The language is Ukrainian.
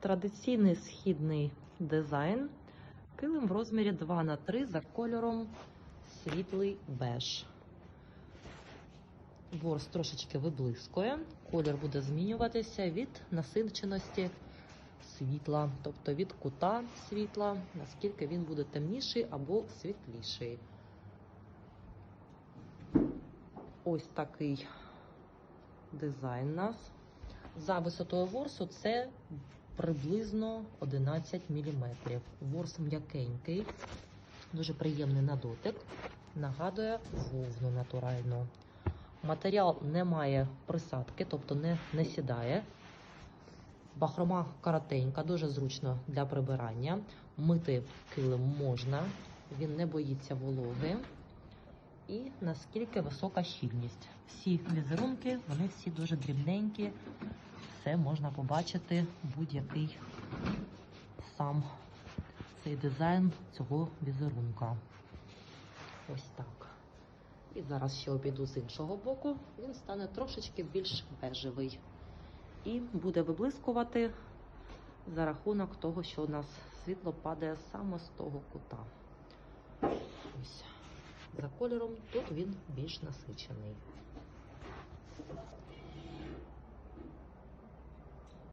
Традиційний східний дизайн. Килим в розмірі 2 на 3 за кольором світлий беж. Ворс трошечки виблискує. Колір буде змінюватися від насиченості світла, тобто від кута світла, наскільки він буде темніший або світліший. Ось такий дизайн у нас. За висотою ворсу це приблизно 11 мм. Ворс м'якенький, дуже приємний на дотик. Нагадує вовну натуральну. Матеріал не має присадки, тобто не, не сідає. Бахрома коротенька, дуже зручно для прибирання. Мити килим можна, він не боїться вологи. І наскільки висока щільність. Всі візерунки, вони всі дуже дрібненькі. Все можна побачити будь-який сам цей дизайн цього візерунка. Ось так. І зараз ще обійду з іншого боку, він стане трошечки більш бежевий. І буде виблискувати за рахунок того, що у нас світло падає саме з того кута. Ось. За кольором тут він більш насичений.